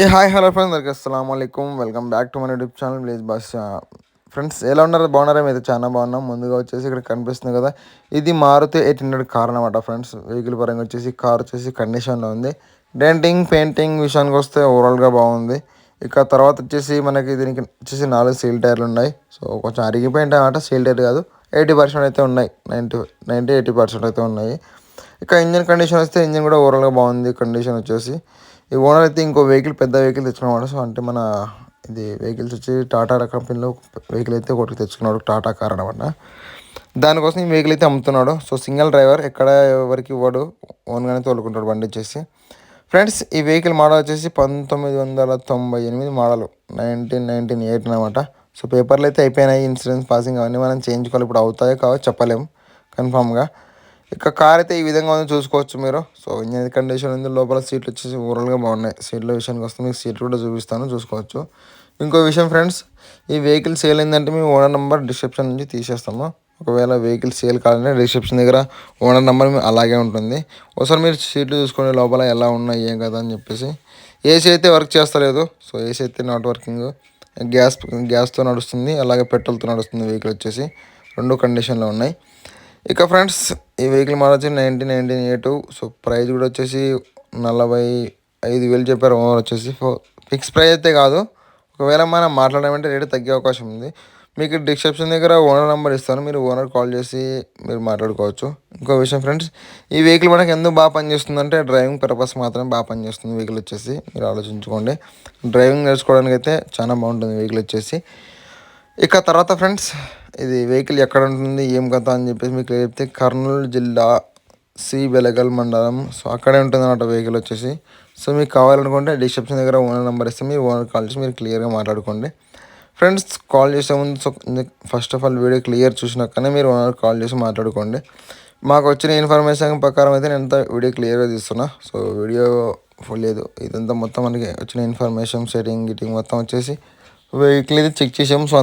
ఏ hi hello friends అందరికి అస్సలం అయికం వెల్కమ్ బ్యాక్ టు మన యూట్యూబ్ ఛానల్ ప్లీజ్ బస్ ఫ్రెండ్స్ ఎలా ఉన్నారు? బాగున్నారా? అయితే చాలా బాగున్నాం. ముందుగా వచ్చేసి ఇక్కడ కనిపిస్తుంది కదా ఇది మారుతి ఎయిట్ హండ్రెడ్ కార్ అనమాట ఫ్రెండ్స్ వెహికల్ పరంగా వచ్చేసి కార్ వచ్చేసి కండిషన్లో ఉంది. డెంటింగ్ పెయింటింగ్ విషయానికి వస్తే ఓవరాల్గా బాగుంది. ఇక తర్వాత వచ్చేసి మనకి దీనికి వచ్చేసి నాలుగు సీల్ టైర్లు ఉన్నాయి. సో కొంచెం అరిగిపోయింది అనమాట సీల్ టైర్ కాదు ఎయిటీ పర్సెంట్ అయితే ఉన్నాయి. నైంటీ నైంటీ ఎయిటీ పర్సెంట్ అయితే ఉన్నాయి. ఇక ఇంజన్ కండిషన్ వస్తే ఇంజన్ కూడా ఓవరాల్గా బాగుంది కండిషన్ వచ్చేసి. ఈ ఓనర్ అయితే ఇంకో వెహికల్ పెద్ద వెహికల్ తెచ్చుకున్నాడు సో అంటే మన ఇది వెహికల్స్ వచ్చి టాటా కంపెనీలో వెహికల్ అయితే ఒకటి తెచ్చుకున్నాడు టాటా కార్ అనమాట దానికోసం ఈ వెహికల్ అయితే అమ్ముతున్నాడు. సో సింగిల్ డ్రైవర్ ఎక్కడ ఎవరికి ఇవ్వడు ఓన్గానే తోలుకుంటాడు బండి వచ్చేసి. ఫ్రెండ్స్ ఈ వెహికల్ మోడల్ వచ్చేసి పంతొమ్మిది వందల తొంభై ఎనిమిది మోడల్ నైన్టీన్ నైన్టీన్ ఎయిట్ అనమాట సో పేపర్లు అయితే అయిపోయినాయి ఇన్సూరెన్స్ పాసింగ్ అవన్నీ మనం చేయించుకోవాలి. ఇప్పుడు అవుతాయో కావో చెప్పలేము కన్ఫామ్గా. ఇక కార్ అయితే ఈ విధంగా ఉంది చూసుకోవచ్చు మీరు. సో ఇంజన్ కండిషన్ ఉంది లోపల సీట్లు వచ్చేసి ఓవరాల్గా బాగున్నాయి. సీట్ల విషయానికి వస్తే మీకు సీట్లు కూడా చూపిస్తాను చూసుకోవచ్చు. ఇంకో విషయం ఫ్రెండ్స్ ఈ వెహికల్ సేల్ ఏంటంటే మేము ఓనర్ నెంబర్ డిస్క్రిప్షన్ నుంచి తీసేస్తాము. ఒకవేళ వెహికల్ సేల్ కావాలంటే డిస్క్రిప్షన్ దగ్గర ఓనర్ నెంబర్ అలాగే ఉంటుంది. ఒకసారి మీరు సీట్లు చూసుకోండి లోపల ఎలా ఉన్నాయి ఏం కదా అని చెప్పేసి. ఏసీ అయితే వర్క్ చేస్తలేదు సో ఏసీ అయితే నాట్ వర్కింగ్ గ్యాస్ గ్యాస్తో నడుస్తుంది అలాగే పెట్రోల్తో నడుస్తుంది వెహికల్ వచ్చేసి. రెండు కండిషన్లో ఉన్నాయి. ఇక ఫ్రెండ్స్ ఈ వెహికల్ మోడల్ వచ్చి nineteen nineteen eight so price కూడా వచ్చేసి నలభై ఐదు వేలు చెప్పారు ఓనర్ వచ్చేసి. ఫిక్స్ ప్రైస్ అయితే కాదు. ఒకవేళ మనం మాట్లాడమంటే రేటు తగ్గే అవకాశం ఉంది. మీకు డిస్క్రిప్షన్ దగ్గర ఓనర్ నెంబర్ ఇస్తాను. మీరు ఓనర్ కాల్ చేసి మీరు మాట్లాడుకోవచ్చు. ఇంకో విషయం ఫ్రెండ్స్ ఈ వెహికల్ మనకి ఎందుకు బాగా పనిచేస్తుందంటే డ్రైవింగ్ పర్పస్ మాత్రమే బాగా పనిచేస్తుంది వెహికల్ వచ్చేసి. మీరు ఆలోచించుకోండి. డ్రైవింగ్ నేర్చుకోవడానికి అయితే చాలా బాగుంటుంది వెహికల్ వచ్చేసి. ఇక తర్వాత ఫ్రెండ్స్ ఇది వెహికల్ ఎక్కడ ఉంటుంది ఏం కథ అని చెప్పేసి మీకు చెప్తే కర్నూలు జిల్లా సి బెలగల్ మండలం. సో అక్కడే ఉంటుంది అన్నమాట వెహికల్ వచ్చేసి. సో మీకు కావాలనుకుంటే డిస్క్రిప్షన్ దగ్గర ఓనర్ నెంబర్ ఇస్తే మీరు ఓనర్ కాల్ చేసి మీరు క్లియర్గా మాట్లాడుకోండి. ఫ్రెండ్స్ కాల్ చేసే ముందు so first of all video clear చూసినాకనే మీరు ఓనర్ కాల్ చేసి మాట్లాడుకోండి. మాకు వచ్చిన ఇన్ఫర్మేషన్ ప్రకారం అయితే నేను వీడియో క్లియర్గా తీస్తున్నా. సో వీడియో ఫుల్ లేదు. ఇదంతా మొత్తం మనకి వచ్చిన ఇన్ఫర్మేషన్ సెట్టింగ్ గిటింగ్ మొత్తం వచ్చేసి వెహికల్ అయితే చెక్ చేసాము. సో